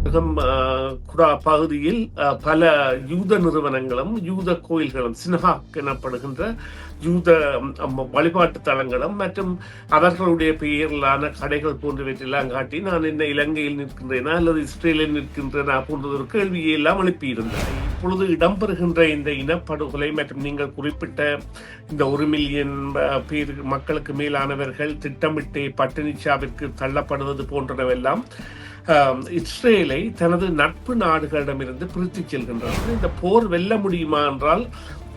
குடா பகுதியில் பல யூத நிறுவனங்களும் யூத கோயில்களும் சினஹா எனப்படுகின்ற யூத வழிபாட்டு தலங்களும் மற்றும் அவர்களுடைய பெயரிலான கடைகள் போன்றவற்றெல்லாம் காட்டி நான் என்ன இலங்கையில் நிற்கின்றேனா அல்லது இஸ்ரேலில் நிற்கின்றேனா போன்றதொரு கேள்வியை எல்லாம் எழுப்பியிருந்தேன் இப்பொழுது இடம்பெறுகின்ற இந்த இனப்படுகொலை மற்றும் நீங்கள் குறிப்பிட்ட இந்த ஒரு மில்லியன் பேர் மக்களுக்கு மேலானவர்கள் திட்டமிட்டு பட்டினிச்சாவிற்கு தள்ளப்படுவது போன்றனவெல்லாம் இஸ்ரேலை தனது நட்பு நாடுகளிடமிருந்து பிரித்துச் செல்கின்றது இந்த போர் வெல்ல முடியுமா என்றால்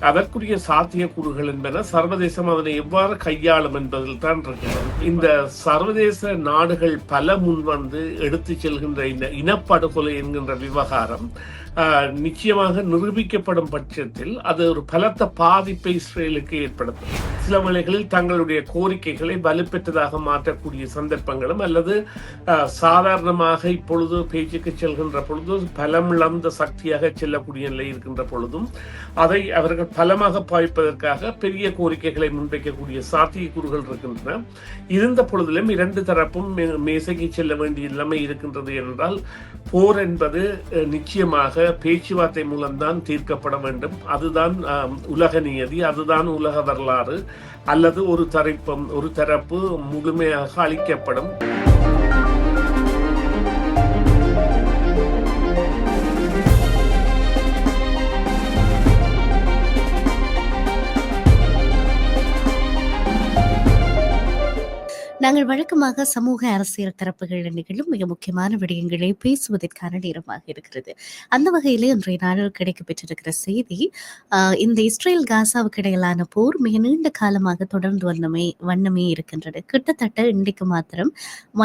அதற்குரிய சாத்தியக்கூறுகள் என்பன சர்வதேசம் அதனை எவ்வாறு கையாளும் என்பதில் தான் இருக்கிறது. இந்த சர்வதேச நாடுகள் பல முன்வந்து எடுத்து செல்கின்ற இந்த இனப்படுகொலை என்கின்ற விவகாரம் நிச்சயமாக நிரூபிக்கப்படும் பட்சத்தில் அது ஒரு பலத்த பாதிப்பை இஸ்ரேலுக்கு ஏற்படுத்தும். சில வேளைகளில் தங்களுடைய கோரிக்கைகளை வலுப்பெற்றதாக மாற்றக்கூடிய சந்தர்ப்பங்களும் அல்லது சாதாரணமாக இப்பொழுது பேச்சுக்கு செல்கின்ற பொழுது பலமிழந்த சக்தியாக செல்லக்கூடிய நிலை இருக்கின்ற பொழுதும் அதை அவர்கள் பலமாக பாய்ப்பதற்காக பெரிய கோரிக்கைகளை முன்வைக்கக்கூடிய சாத்தியக்கூறுகள் இருக்கின்றன. இருந்த பொழுதிலும் இரண்டு தரப்பும் மே- மேசைக்கு செல்ல வேண்டிய நிலைமை இருக்கின்றது என்றால் போர் என்பது நிச்சயமாக பேச்சுவார்த்தை மூலம்தான் தீர்க்கப்பட வேண்டும். அதுதான் உலக நியதி அதுதான் உலக வரலாறு. அல்லது ஒரு தரப்பம் ஒரு தரப்பு முழுமையாக அளிக்கப்படும் நாங்கள் வழக்கமாக சமூக அரசியல் தரப்புகள் நிகழும் மிக முக்கியமான விடயங்களை பேசுவதற்கான நேரமாக இருக்கிறது. அந்த வகையிலே இன்றைய நாளில் கிடைக்கப்பெற்றிருக்கிற செய்தி இந்த இஸ்ரேல் காசாவுக்கு இடையிலான போர் மிக நீண்ட காலமாக தொடர்ந்து வண்ணமே வண்ணமே இருக்கின்றது. கிட்டத்தட்ட இன்றைக்கு மாத்திரம்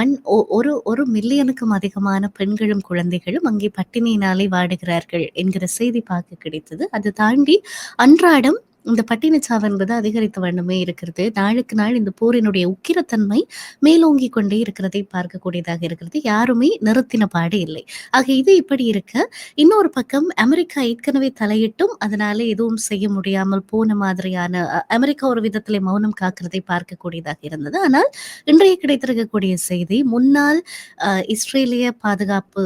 ஒன் ஒரு ஒரு மில்லியனுக்கும் அதிகமான பெண்களும் குழந்தைகளும் அங்கே பட்டினியினாலே வாடுகிறார்கள் என்கிற செய்தி பார்க்க கிடைத்தது. அது தாண்டி அன்றாடம் இந்த பட்டினச்சாவு என்பது அதிகரித்த வண்ணமே இருக்கிறது. நாளுக்கு நாள் இந்த போரினுடைய உக்கிரத்தன்மை மேலோங்கி கொண்டே இருக்கிறதை பார்க்கக்கூடியதாக இருக்கிறது. யாருமே நிறுத்தின பாடு இல்லை. ஆக இது இப்படி இருக்க இன்னொரு பக்கம் அமெரிக்கா ஏற்கனவே தலையிட்டும் அதனால எதுவும் செய்ய முடியாமல் போன மாதிரியான அமெரிக்கா ஒரு விதத்திலே மௌனம் காக்கிறதை பார்க்கக்கூடியதாக இருந்தது. ஆனால் இன்றைய கிடைத்திருக்கக்கூடிய செய்தி முன்னாள் இஸ்ரேலிய பாதுகாப்பு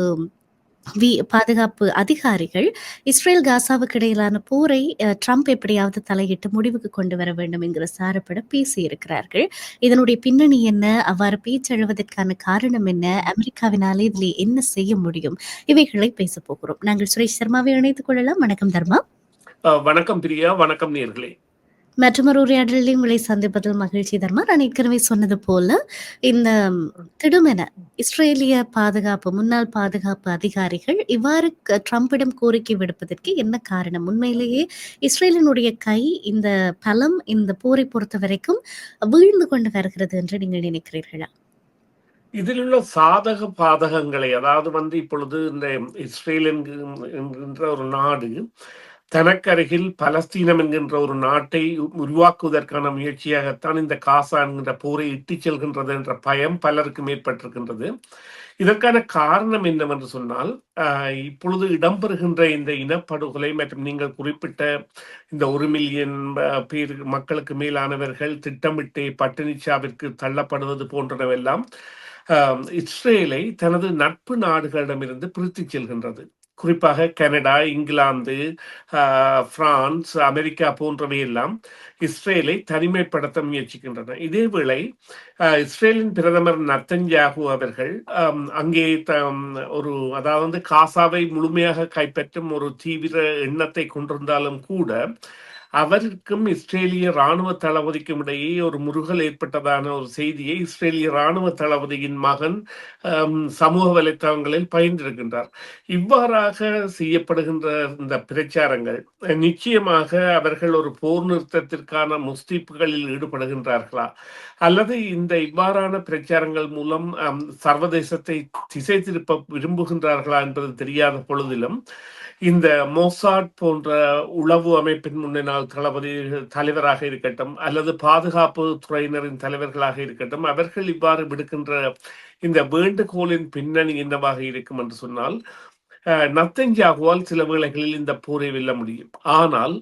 வி பாதுகாப்பு அதிகாரிகள் இஸ்ரேல் காசாவுக்கு இடையிலான போரை ட்ரம்ப் எப்படியாவது தலையிட்டு முடிவுக்கு கொண்டு வர வேண்டும் என்கிற சாரப்பட பேசியிருக்கிறார்கள். இதனுடைய பின்னணி என்ன? அவ்வாறு பேச்செழுவதற்கான காரணம் என்ன? அமெரிக்காவினாலே இதில் என்ன செய்ய முடியும்? இவைகளை பேச போகிறோம். நாங்கள் சுரேஷ் சர்மாவை இணைத்துக் கொள்ளலாம். வணக்கம் தர்மா. வணக்கம் பிரியா. வணக்கம் நேர்களே. மற்றொரு உரையாடலையும் உங்களை சந்திப்பதில் மகிழ்ச்சி தர்மா? நான் ஏற்கனவே சொன்னது போல இந்த திடுமென இஸ்ரேலிய பாதுகாப்பு முன்னாள் பாதுகாப்பு அதிகாரிகள் இவ்வாறு க- ட்ரம்பிடம் கோரிக்கை விடுப்பதற்கு என்ன காரணம்? உண்மையிலேயே இஸ்ரேலினுடைய கை இந்த பலம் இந்த போரை பொறுத்த வரைக்கும் வீழ்ந்து கொண்டு வருகிறது என்று நீங்கள் நினைக்கிறீர்களா? இதில் உள்ள சாதக பாதகங்களை அதாவது வந்து இப்பொழுது இந்த இஸ்ரேல் என்கின்ற ஒரு நாடு தனக்கருகில் பலஸ்தீனம் என்கின்ற ஒரு நாட்டை உருவாக்குவதற்கான முயற்சியாகத்தான் இந்த காசா என்கின்ற போரை இட்டுச் செல்கின்றது என்ற பயம் பலருக்கும் ஏற்பட்டிருக்கின்றது இதற்கான காரணம் என்னவென்று சொன்னால் ஆஹ், இப்பொழுது இடம்பெறுகின்ற இந்த இனப்படுகொலை மற்றும் நீங்கள் குறிப்பிட்ட இந்த ஒரு மில்லியன் பேர் மக்களுக்கு மேலானவர்கள் திட்டமிட்டு பட்டினிச்சாவிற்கு தள்ளப்படுவது போன்றனவெல்லாம் இஸ்ரேலை தனது நட்பு நாடுகளிடமிருந்து பிரித்துச் செல்கின்றது. குறிப்பாக கனடா இங்கிலாந்து பிரான்ஸ் அமெரிக்கா போன்றவை எல்லாம் இஸ்ரேலை தனிமைப்படுத்த முயற்சிக்கின்றன. இதேவேளை இஸ்ரேலின் பிரதமர் நத்தன்யாகு அவர்கள் அங்கே தம் ஒரு அதாவது காசாவை முழுமையாக கைப்பற்றும் ஒரு தீவிர எண்ணத்தை கொண்டிருந்தாலும் கூட அவருக்கும் இஸ்ரேலிய ராணுவ தளபதிக்கும் இடையே ஒரு முருகல் ஏற்பட்டதான ஒரு செய்தியை இஸ்ரேலிய ராணுவ தளபதியின் மகன் சமூக வலைத்தளங்களில் பயின்றிருக்கின்றார் இவ்வாறாக செய்யப்படுகின்ற இந்த பிரச்சாரங்கள் நிச்சயமாக அவர்கள் ஒரு போர் நிறுத்தத்திற்கான முஸ்தீப்புகளில் ஈடுபடுகின்றார்களா? அல்லது இந்த இவ்வாறான பிரச்சாரங்கள் மூலம் சர்வதேசத்தை திசை திருப்ப விரும்புகின்றார்களா என்பது தெரியாத பொழுதிலும் இந்த மோசாட் போன்ற உளவு அமைப்பின் முன்னால் தளபதி தலைவராக இருக்கட்டும் அல்லது பாதுகாப்பு துறையினரின் தலைவர்களாக இருக்கட்டும் அவர்கள் இவ்வாறு விடுக்கின்ற இந்த வேண்டுகோளின் பின்னணி என்னவாக இருக்கும் என்று சொன்னால் நத்தஞ்சாகுவால் சில வேளைகளில் இந்த போரை வெல்ல முடியும். ஆனால்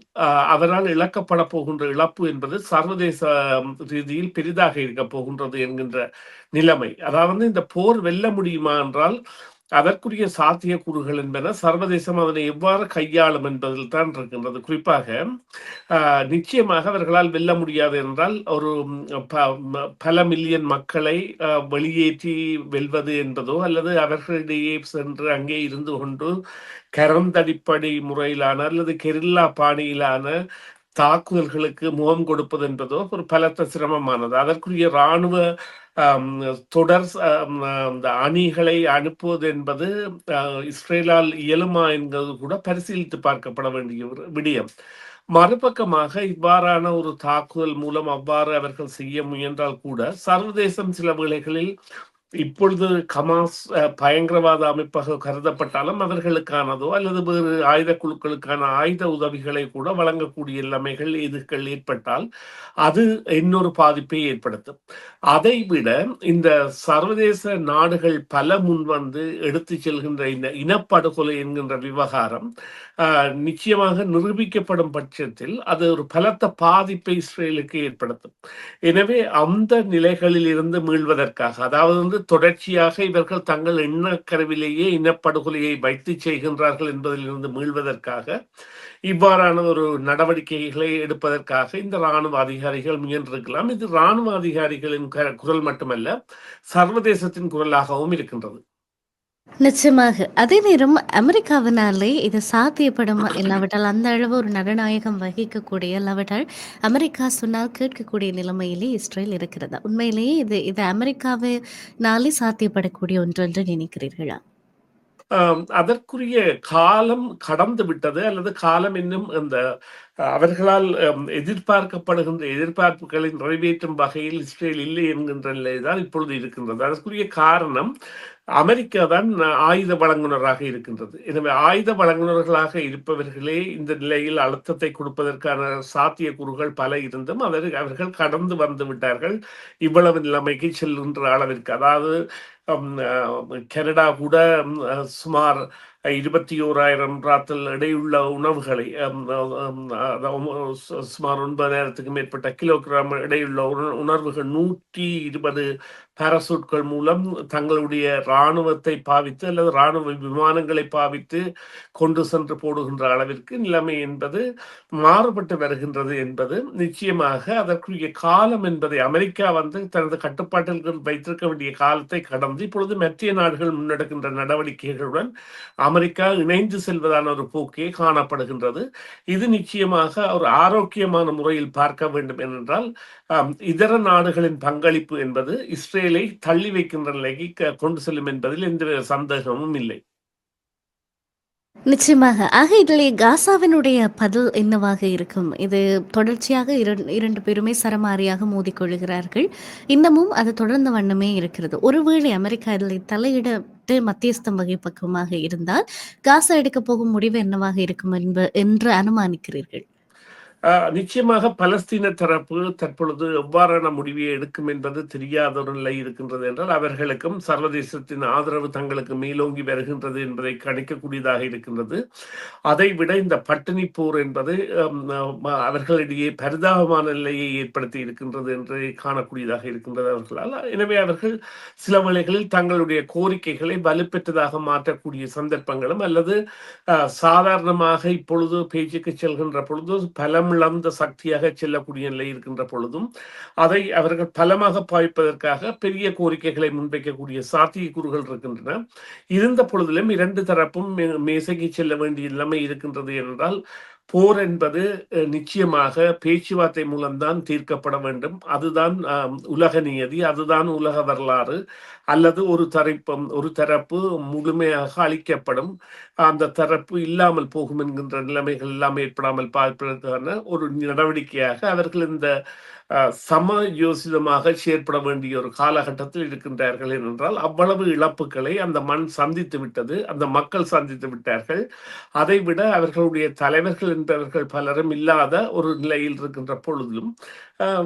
அவரால் இழக்கப்பட போகின்ற இழப்பு என்பது சர்வதேச ரீதியில் பெரிதாக இருக்க போகின்றது என்கின்ற நிலைமை. அதாவது இந்த போர் வெல்ல முடியுமா என்றால் அதற்குரிய சாத்தியக்கூறுகள் என்பன சர்வதேசம் அதனை எவ்வாறு கையாளும் என்பதில் தான் இருக்கின்றது. குறிப்பாக ஆஹ், நிச்சயமாக அவர்களால் வெல்ல முடியாது என்றால் ஒரு ப- ம- பல மில்லியன் மக்களை வெளியேற்றி வெல்வது என்பதோ அல்லது அவர்களிடையே சென்று அங்கே இருந்து கொண்டு கரந்தடிப்படை முறையிலான அல்லது கெரில்லா பாணியிலான தாக்குதல்களுக்கு முகம் கொடுப்பது என்பதோ ஒரு பலத்த சிரமமானது. அதற்குரிய இராணுவ தொடர் அந்த அணிகளை அனுப்புவது என்பது ஆஹ், இஸ்ரேலால் இயலுமா என்பது கூட பரிசீலித்து பார்க்கப்பட வேண்டிய ஒரு விடயம். மறுபக்கமாக இவ்வாறான ஒரு தாக்குதல் மூலம் அவ்வாறு அவர்கள் செய்ய முயன்றால் கூட சர்வதேசம் சில வேளைகளில் இப்பொழுது கமாஸ் பயங்கரவாத அமைப்பாக கருதப்பட்டாலும் அவர்களுக்கானதோ அல்லது வேறு ஆயுத குழுக்களுக்கான ஆயுத உதவிகளை கூட வழங்கக்கூடிய நிலைமைகள் இதுகள் ஏற்பட்டால் அது இன்னொரு பாதிப்பை ஏற்படுத்தும். அதை விட இந்த சர்வதேச நாடுகள் பல முன்வந்து எடுத்து செல்கின்ற இந்த இனப்படுகொலை என்கின்ற விவகாரம் நிச்சயமாக நிரூபிக்கப்படும் பட்சத்தில் அது ஒரு பலத்த பாதிப்பை இஸ்ரேலுக்கு ஏற்படுத்தும். எனவே அந்த நிலைகளில் இருந்து மீள்வதற்காக அதாவது வந்து தொடர்ச்சியாக இவர்கள் தங்கள் எண்ணக்கருவிலேயே இனப்படுகொலையை வைத்து செய்கின்றார்கள் என்பதிலிருந்து மீள்வதற்காக இவ்வாறான ஒரு நடவடிக்கைகளை எடுப்பதற்காக இந்த ராணுவ அதிகாரிகள் முயன்றிருக்கலாம். இது ராணுவ அதிகாரிகளின் க- குரல் மட்டுமல்ல சர்வதேசத்தின் குரலாகவும் இருக்கின்றது. நிச்சயமாக. அதே நேரம் அமெரிக்காவினாலே இது சாத்தியப்படும் இல்லாவிட்டால் அந்த அளவு ஒரு நடநாயகம் வகிக்கக்கூடிய இல்லாவிட்டால் அமெரிக்கா சொன்னால் கேட்கக்கூடிய நிலைமையிலே இஸ்ரேல் இருக்கிறதா? உண்மையிலேயே இது இது அமெரிக்காவினாலே சாத்தியப்படக்கூடிய ஒன்று என்று நினைக்கிறீர்களா? அதற்குரிய காலம் கடந்து விட்டது அல்லது காலம் இன்னும் அந்த அவர்களால் எதிர்பார்க்கப்படுகின்ற எதிர்பார்ப்புகளை நிறைவேற்றும் வகையில் இஸ்ரேல் இல்லை என்கின்ற நிலைதான் இப்பொழுது இருக்கின்றது. அதற்குரிய காரணம் அமெரிக்கா தான் ஆயுத வழங்குனராக இருக்கின்றது. எனவே ஆயுத வழங்குனர்களாக இருப்பவர்களே இந்த நிலையில் அழுத்தத்தை கொடுப்பதற்கான சாத்தியக்கூறுகள் பல இருந்தும் அவர் அவர்கள் கடந்து வந்து விட்டார்கள். இவ்வளவு நிலைமைக்கு செல்கின்ற அளவிற்கு. அதாவது ಕೆನಡಾ ಕೂಡ ಸುಮಾರು இருபத்தி ஓராயிரம் ராத்தல் எடையுள்ள உணவுகளை சுமார் ஒன்பதாயிரத்துக்கு மேற்பட்ட கிலோகிராம் எடையுள்ள உணர்வுகள் நூற்றி இருபது பாராசூட்கள் மூலம் தங்களுடைய இராணுவத்தை பாவித்து அல்லது இராணுவ விமானங்களை பாவித்து கொண்டு சென்று போடுகின்ற அளவிற்கு நிலைமை என்பது மாறுபட்டு வருகின்றது என்பது நிச்சயமாக அதற்குரிய காலம் என்பதை அமெரிக்கா வந்து தனது கட்டுப்பாட்டில் வைத்திருக்க வேண்டிய காலத்தை கடந்து இப்பொழுது மத்திய நாடுகள் முன்னெடுக்கின்ற நடவடிக்கைகளுடன் அமெரிக்கா இணைந்து செல்வதான ஒரு போக்கே காணப்படுகின்றது. இது நிச்சயமாக ஒரு ஆரோக்கியமான முறையில் பார்க்க வேண்டும் என்றால் இதர நாடுகளின் பங்களிப்பு என்பது இஸ்ரேலை தள்ளி வைக்கின்ற நிலைக்கு கொண்டு செல்லும் என்பதில் எந்த சந்தேகமும் இல்லை. நிச்சயமாக. ஆக இதில் காசாவினுடைய பதில் என்னவாக இருக்கும்? இது தொடர்ச்சியாக இரண்டு பேருமே சரமாரியாக மோதிக்கொள்கிறார்கள். இன்னமும் அது தொடர்ந்த வண்ணமே இருக்கிறது. ஒருவேளை அமெரிக்கா இதில் தலையிடட்டு மத்தியஸ்தம் வகை பக்கமாக இருந்தால் காசா எடுக்க போகும் முடிவு என்னவாக இருக்கும் என்ப என்று அனுமானிக்கிறீர்கள்? நிச்சயமாக பலஸ்தீன தரப்பு தற்பொழுது எவ்வாறான முடிவை எடுக்கும் என்பது தெரியாத ஒரு நிலை இருக்கின்றது என்றால் அவர்களுக்கும் சர்வதேசத்தின் ஆதரவு தங்களுக்கு மேலோங்கி வருகின்றது என்பதை கணிக்கக்கூடியதாக இருக்கின்றது. அதை விட இந்த பட்டினி போர் என்பது அவர்களிடையே பரிதாபமான நிலையை ஏற்படுத்தி இருக்கின்றது என்று காணக்கூடியதாக இருக்கின்றது அவர்களால். எனவே அவர்கள் சில வேளைகளில் தங்களுடைய கோரிக்கைகளை வலுப்பெற்றதாக மாற்றக்கூடிய சந்தர்ப்பங்களும் அல்லது சாதாரணமாக இப்பொழுது பேச்சுக்கு செல்கின்ற பொழுது பலம் பலமிழந்த சக்தியாக செல்லக்கூடிய நிலை இருக்கின்ற பொழுதும் அதை அவர்கள் பலமாக பாய்ப்பதற்காக பெரிய கோரிக்கைகளை முன்வைக்கக்கூடிய சாத்தியக்கூறுகள் இருக்கின்றன. இருந்த பொழுதிலும் இரண்டு தரப்பும் மேசைக்கு செல்ல வேண்டிய நிலைமை இருக்கின்றது என்றால் போர் என்பது நிச்சயமாக பேச்சுவார்த்தை மூலம்தான் தீர்க்கப்பட வேண்டும். அதுதான் உலக நியதி அதுதான் உலக வரலாறு. அல்லது ஒரு தரப்பம் ஒரு தரப்பு முழுமையாக அழிக்கப்படும். அந்த தரப்பு இல்லாமல் போகும் என்கின்ற நிலைமைகள் எல்லாம் ஏற்படாமல் பார்ப்பதற்கான ஒரு நடவடிக்கையாக அவர்கள் இந்த சமயோசிதமாக செயற்பட வேண்டிய ஒரு காலகட்டத்தில் இருக்கின்றார்கள் என்றால் அவ்வளவு இழப்புகளை அந்த மண் சந்தித்து விட்டது அந்த மக்கள் சந்தித்து விட்டார்கள். அதை விட அவர்களுடைய தலைவர்கள் என்றவர்கள் பலரும் இல்லாத ஒரு நிலையில் இருக்கின்ற பொழுதிலும்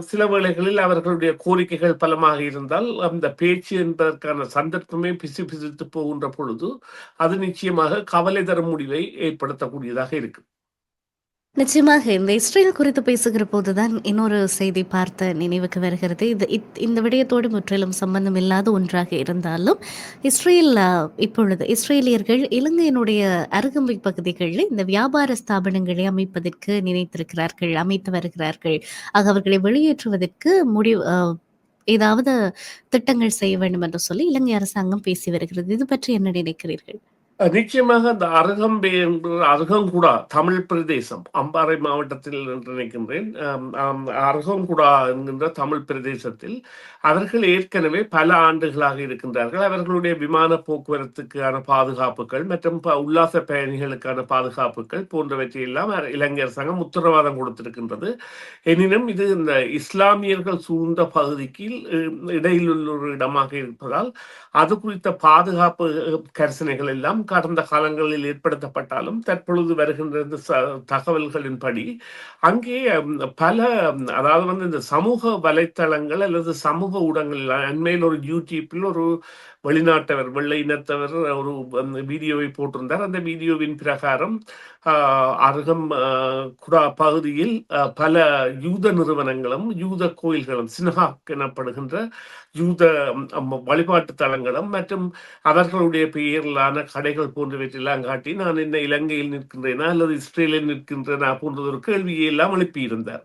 சில வேளைகளில் அவர்களுடைய கோரிக்கைகள் பலமாக இருந்தால் அந்த பேச்சு என்பதற்கான சந்தர்ப்பமே பிசு பிசுத்து போகின்ற பொழுது அது நிச்சயமாக கவலை தரும் முடிவை ஏற்படுத்தக்கூடியதாக இருக்கு நிச்சயமாக இந்த இஸ்ரேல் குறித்து பேசுகிற போதுதான் இன்னொரு செய்தி பார்த்த நினைவுக்கு வருகிறது. இது இத்- இந்த விடயத்தோடு முற்றிலும் சம்பந்தம் இல்லாத ஒன்றாக இருந்தாலும் இஸ்ரேல் இப்பொழுது இஸ்ரேலியர்கள் இலங்கையினுடைய அருகம்பை பகுதிகளில் இந்த வியாபார ஸ்தாபனங்களை அமைப்பதற்கு நினைத்திருக்கிறார்கள் அமைத்து வருகிறார்கள். ஆக அவர்களை வெளியேற்றுவதற்கு முடிவு ஏதாவது திட்டங்கள் செய்ய வேண்டும் என்று சொல்லி இலங்கை அரசாங்கம் பேசி வருகிறது. இது பற்றி என்ன நினைக்கிறீர்கள்? நிச்சயமாக அந்த அருகம்பே என்று அருகங்குடா தமிழ் பிரதேசம் அம்பாறை மாவட்டத்தில் என்று நினைக்கின்றேன். அருகங்குடா என்கின்ற தமிழ் பிரதேசத்தில் அவர்கள் ஏற்கனவே பல ஆண்டுகளாக இருக்கின்றார்கள். அவர்களுடைய விமான போக்குவரத்துக்கான பாதுகாப்புகள் மற்றும் ப- உல்லாச பயணிகளுக்கான பாதுகாப்புகள் போன்றவற்றை எல்லாம் இலங்கை அரசாங்கம் உத்தரவாதம் கொடுத்திருக்கின்றது. எனினும் இது இந்த இஸ்லாமியர்கள் சூழ்ந்த பகுதிக்கு இடையில் உள்ள ஒரு இடமாக இருப்பதால் அது குறித்த பாதுகாப்பு கரிசனைகள் எல்லாம் கடந்த காலங்களில் ஏற்படுத்தப்பட்டாலும் தற்பொழுது வருகின்ற இந்த தகவல்களின்படி அங்கே பல அதாவது வந்து இந்த சமூக வலைத்தளங்கள் அல்லது சமூக ஊடகங்கள் அண்மையில் ஒரு யூடியூப்பில் ஒரு வெளிநாட்டவர் வெள்ளை இனத்தவர் ஒரு வீடியோவை போட்டிருந்தார். அந்த வீடியோவின் பிரகாரம் அருகம் குடா பகுதியில் பல யூத நிறுவனங்களும் யூத கோயில்களும் சினஹாக் எனப்படுகின்ற யூத வழிபாட்டு தலங்களும் மற்றும் அவர்களுடைய பெயரிலான கடைகள் போன்றவற்றெல்லாம் காட்டி நான் என்ன இலங்கையில் நிற்கின்றேனா அல்லது இஸ்ரேலில் நிற்கின்றேனா போன்ற ஒரு கேள்வியை எல்லாம் எழுப்பியிருந்தார்.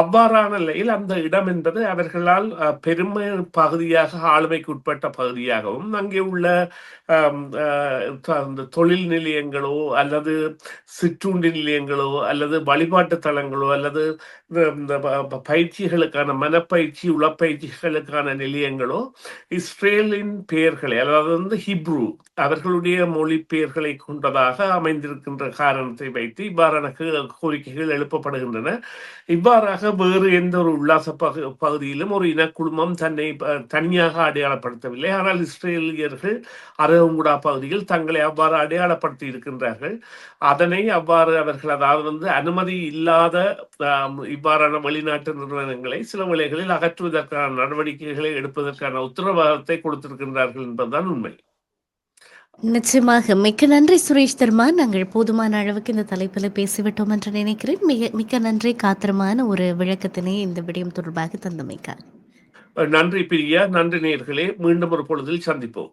அவ்வாறான நிலையில் அந்த இடம் என்பது அவர்களால் பெருமை பகுதியாக ஆளுமைக்கு உட்பட்ட பகுதியாகவும் அங்கே உள்ள அஹ், அந்த தொழில் நிலையங்களோ அல்லது சிற்றுண்டி நிலையங்களோ அல்லது வழிபாட்டு தலங்களோ அல்லது இந்த பயிற்சிகளுக்கான மனப்பயிற்சி உளப்பயிற்சிகளுக்கான நிலையங்களோ இஸ்ரேலின் பெயர்களை அதாவது வந்து ஹிப்ரு அவர்களுடைய மொழி பெயர்களை கொண்டதாக அமைந்திருக்கின்ற காரணத்தை வைத்து இவ்வாறான கோரிக்கைகள் எழுப்பப்படுகின்றன. இவ்வாறாக வேறு எந்த ஒரு உல்லாச பகு பகுதியிலும் ஒரு இனக்குழுமம் தன்னை தனியாக அடையாளப்படுத்தவில்லை. ஆனால் இஸ்ரேலியர்கள் அரவங்குடா பகுதியில் தங்களை அவ்வாறு அடையாளப்படுத்தி இருக்கின்றார்கள். அதனை அவ்வாறு அவர்கள் அதாவது வந்து அனுமதி இல்லாத இவ்வாறான வெளிநாட்டு நிறுவனங்களை சில வேளைகளில் அகற்றுவதற்கான நடவடிக்கைகளை எடுப்பதற்கான உத்தரவாதத்தை கொடுத்திருக்கின்றார்கள் என்பதுதான் உண்மை. நிச்சயமாக. மிக்க நன்றி சுரேஷ் தர்மா. நாங்கள் போதுமான அளவுக்கு இந்த தலைப்பில் பேசிவிட்டோம் என்று நினைக்கிறேன். மிக மிக்க நன்றி. காத்திரமான ஒரு விளக்கத்தினை இந்த விடயம் தொடர்பாக தந்தமைக்காக. நன்றி பிரியா. நன்றி நேயர்களே. மீண்டும் ஒரு பொழுதில் சந்திப்போம்.